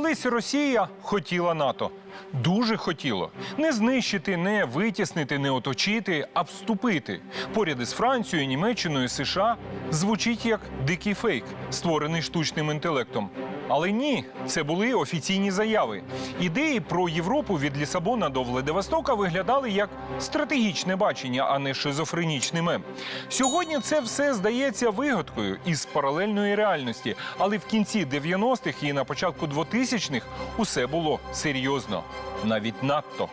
Колись Росія хотіла НАТО. Дуже хотіло не знищити, не витіснити, не оточити, а вступити. Поряд із Францією, Німеччиною, США звучить як дикий фейк, створений штучним інтелектом. Але ні, це були офіційні заяви. Ідеї про Європу від Лісабона до Владивостока виглядали як стратегічне бачення, а не шизофренічний мем. Сьогодні це все здається вигадкою із паралельної реальності, але в кінці 90-х і на початку 2000-х усе було серйозно, навіть надто.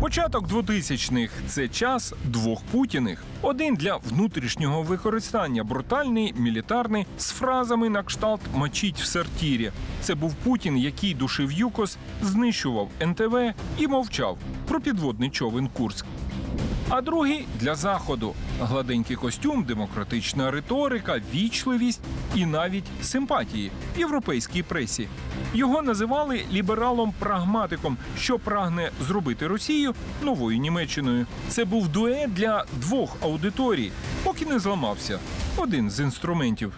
Початок 2000-х – це час двох путіних. Один для внутрішнього використання, брутальний, мілітарний, з фразами на кшталт «мочіть в сортірі». Це був Путін, який душив ЮКОС, знищував НТВ і мовчав про підводний човен Курськ. А другий для заходу гладенький костюм, демократична риторика, вічливість і навіть симпатії в європейській пресі. Його називали лібералом-прагматиком, що прагне зробити Росію новою Німеччиною. Це був дует для двох аудиторій, поки не зламався один з інструментів.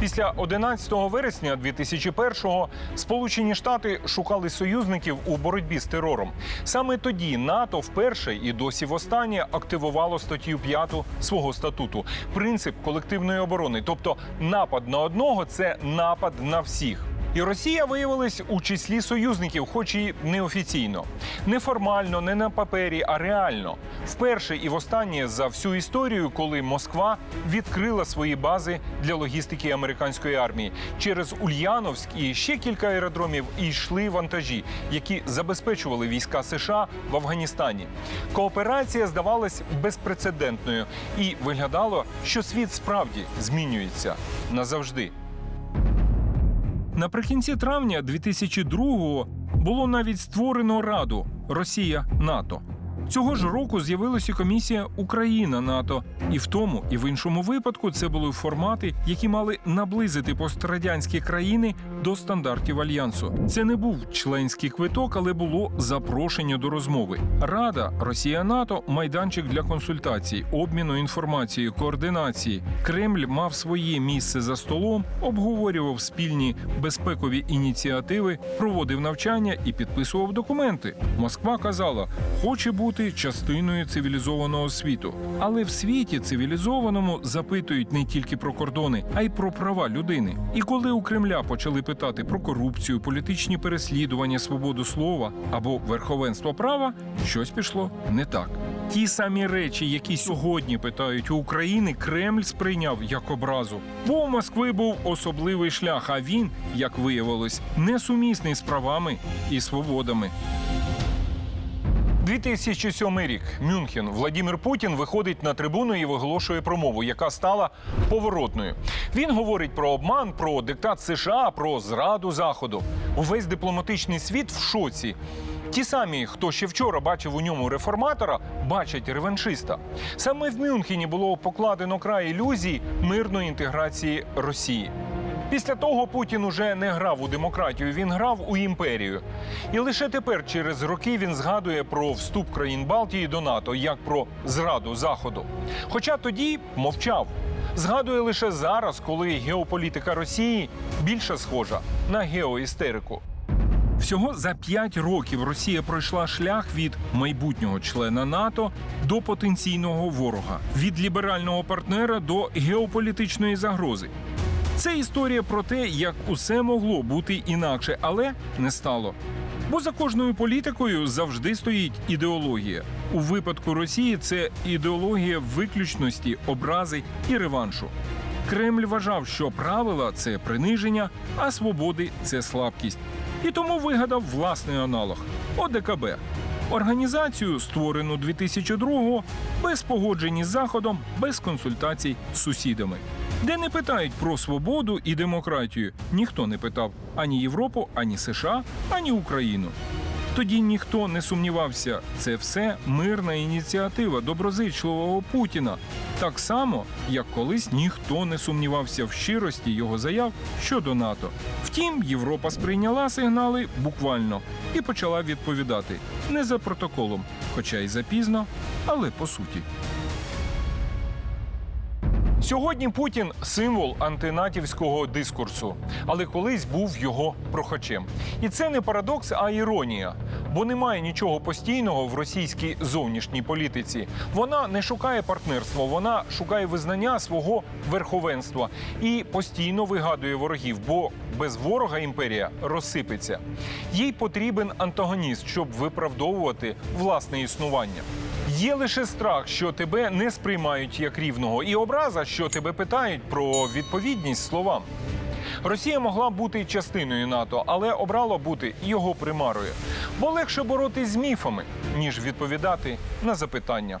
Після 11 вересня 2001-го Сполучені Штати шукали союзників у боротьбі з терором. Саме тоді НАТО вперше і досі востаннє активувало статтю 5 свого статуту принцип колективної оборони. Тобто напад на одного це напад на всіх. І Росія виявилась у числі союзників, хоч і неофіційно, не формально, не на папері, а реально. Вперше і востаннє за всю історію, коли Москва відкрила свої бази для логістики американської армії через Ульяновськ і ще кілька аеродромів йшли вантажі, які забезпечували війська США в Афганістані. Кооперація здавалась безпрецедентною і виглядало, що світ справді змінюється назавжди. Наприкінці травня 2002-го було навіть створено Раду Росія НАТО. Цього ж року з'явилася комісія Україна НАТО, і в тому, і в іншому випадку це були формати, які мали наблизити пострадянські країни до стандартів альянсу. Це не був членський квиток, але було запрошення до розмови. Рада Росія НАТО майданчик для консультацій, обміну інформацією, координації. Кремль мав своє місце за столом, обговорював спільні безпекові ініціативи, проводив навчання і підписував документи. Москва казала, хоче бути частиною цивілізованого світу. Але в світі цивілізованому запитують не тільки про кордони, а й про права людини. І коли у Кремля почали питати про корупцію, політичні переслідування, свободу слова або верховенство права, щось пішло не так. Ті самі речі, які сьогодні питають у України, Кремль сприйняв як образу. Бо у Москви був особливий шлях, а він, як виявилось, несумісний з правами і свободами. 2007 рік Мюнхен Владимир Путін виходить на трибуну і виголошує промову, яка стала поворотною. Він говорить про обман, про диктат США, про зраду заходу. Увесь дипломатичний світ в шоці. Ті самі, хто ще вчора бачив у ньому реформатора, бачать реваншиста. Саме в Мюнхені було покладено край ілюзій мирної інтеграції Росії. Після того Путін уже не грав у демократію, він грав у імперію. І лише тепер, через роки, він згадує про вступ країн Балтії до НАТО як про зраду Заходу. Хоча тоді мовчав. Згадує лише зараз, коли геополітика Росії більше схожа на геоістерику. Всього за п'ять років Росія пройшла шлях від майбутнього члена НАТО до потенційного ворога, від ліберального партнера до геополітичної загрози. Це історія про те, як усе могло бути інакше, але не стало. Бо за кожною політикою завжди стоїть ідеологія. У випадку Росії це ідеологія виключності, образи і реваншу. Кремль вважав, що правила це приниження, а свободи це слабкість. І тому вигадав власний аналог ОДКБ. Організацію, створену 2002-го, без погоджень із заходом, без консультацій з сусідами, де не питають про свободу і демократію. Ніхто не питав ані Європу, ані США, ані Україну. Тоді ніхто не сумнівався, це все мирна ініціатива доброзичливого Путіна, так само, як колись ніхто не сумнівався в щирості його заяв щодо НАТО. Втім, Європа сприйняла сигнали буквально і почала відповідати не за протоколом, хоча й запізно, але по суті. Сьогодні Путін символ антинатівського дискурсу, але колись був його прохачем. І це не парадокс, а іронія. Бо немає нічого постійного в російській зовнішній політиці. Вона не шукає партнерства, вона шукає визнання свого верховенства і постійно вигадує ворогів, бо без ворога імперія розсипеться. Їй потрібен антагоніст, щоб виправдовувати власне існування. Є лише страх, що тебе не сприймають як рівного, і образа, що тебе питають про відповідність словам. Росія могла бути частиною НАТО, але обрала бути його примарою. Бо легше боротись з міфами, ніж відповідати на запитання.